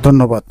ধন্যবাদ।